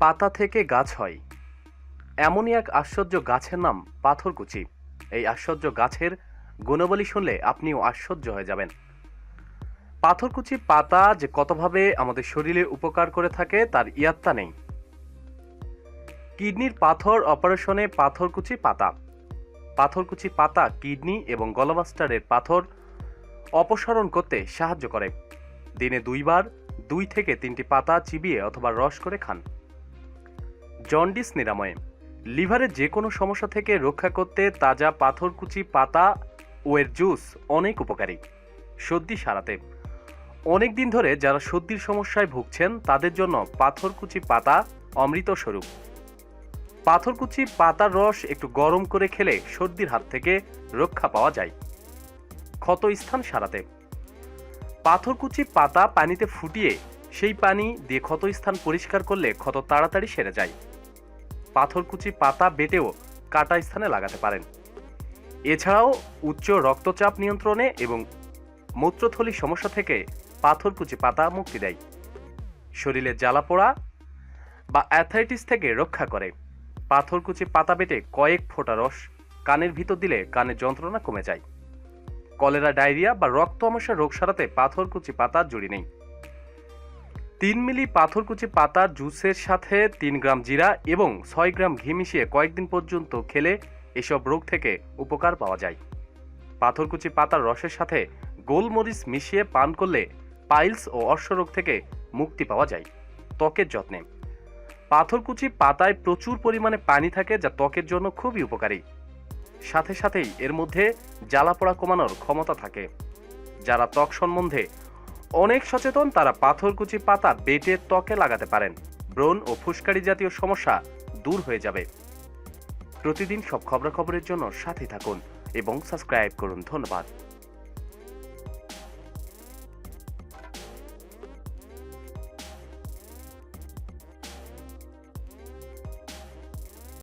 পাতা থেকে গাছ হয়। এমনই এক আশ্চর্য গাছের নাম পাথরকুচি। এই আশ্চর্য গাছের গুণাবলী শুনলে আপনিও আশ্চর্য হয়ে যাবেন। পাথরকুচি পাতা যে কতভাবে আমাদের শরীরে উপকার করে থাকে, তার ইয়াত্তা নেই। কিডনির পাথর অপারেশনে পাথরকুচি পাতা। পাথরকুচি পাতা কিডনি এবং গলবাস্টারের পাথর অপসারণ করতে সাহায্য করে। দিনে দুইবার দুই থেকে তিনটি পাতা চিবিয়ে অথবা রস করে খান। জন্ডিস নিরাময়ে। লিভারের যে কোনো সমস্যা থেকে রক্ষা করতে তাজা পাথরকুচি, পাতা ও এর জুস অনেক উপকারী। সর্দি সারাতে। অনেক দিন ধরে যারা সর্দির সমস্যায় ভুগছেন, তাদের জন্য পাথরকুচি পাতা অমৃত স্বরূপ। পাথরকুচি পাতার রস একটু গরম করে খেলে সর্দির হাত থেকে রক্ষা পাওয়া যায়। ক্ষত স্থান সারাতে। পাথরকুচি পাতা পানিতে ফুটিয়ে সেই পানি দিয়ে ক্ষত স্থান পরিষ্কার করলে ক্ষত তাড়াতাড়ি সেরে যায়। পাথরকুচি পাতা বেটেও কাটা স্থানে লাগাতে পারেন। এছাড়াও উচ্চ রক্তচাপ নিয়ন্ত্রণে এবং মূত্রথলি সমস্যা থেকে পাথরকুচি পাতা মুক্তি দেয়। শরীরে জ্বালা পোড়া বা অ্যাথাইটিস থেকে রক্ষা করে। পাথরকুচি পাতা বেটে কয়েক ফোঁটা রস কানের ভিতর দিলে কানের যন্ত্রণা কমে যায়। কলেরা ডায়রিয়া বা রক্ত আমসা রোগ সারাতে পাথরকুচি পাতা জুড়ি নেই। তিন মিলি পাথরকুচি পাতা, জুসের সাথে তিন গ্রাম জিরা এবং ছয় গ্রাম ঘি মিশিয়ে কয়েকদিন পর্যন্ত খেলে এসব রোগ থেকে উপকার পাওয়া যায়। পাথরকুচি পাতার রসের সাথে গোলমরিচ মিশিয়ে পান করলে পাইলস ও অশ্বরোগ থেকে মুক্তি পাওয়া যায়। ত্বকের যত্নে। পাথরকুচি পাতায় প্রচুর পরিমাণে পানি থাকে যা ত্বকের জন্য খুবই উপকারী। সাথে সাথেই এর মধ্যে জ্বালাপোড়া কমানোর ক্ষমতা থাকে, যারা ত্বক সম্বন্ধে অনেক সচেতন তারা পাথরকুচি পাতা বেটে ত্বকে লাগাতে পারেন। ব্রণ ও ফুসকারি জাতীয় সমস্যা দূর হয়ে যাবে। প্রতিদিন সব খবরাখবরের জন্য সাথে থাকুন এবং সাবস্ক্রাইব করুন। ধন্যবাদ।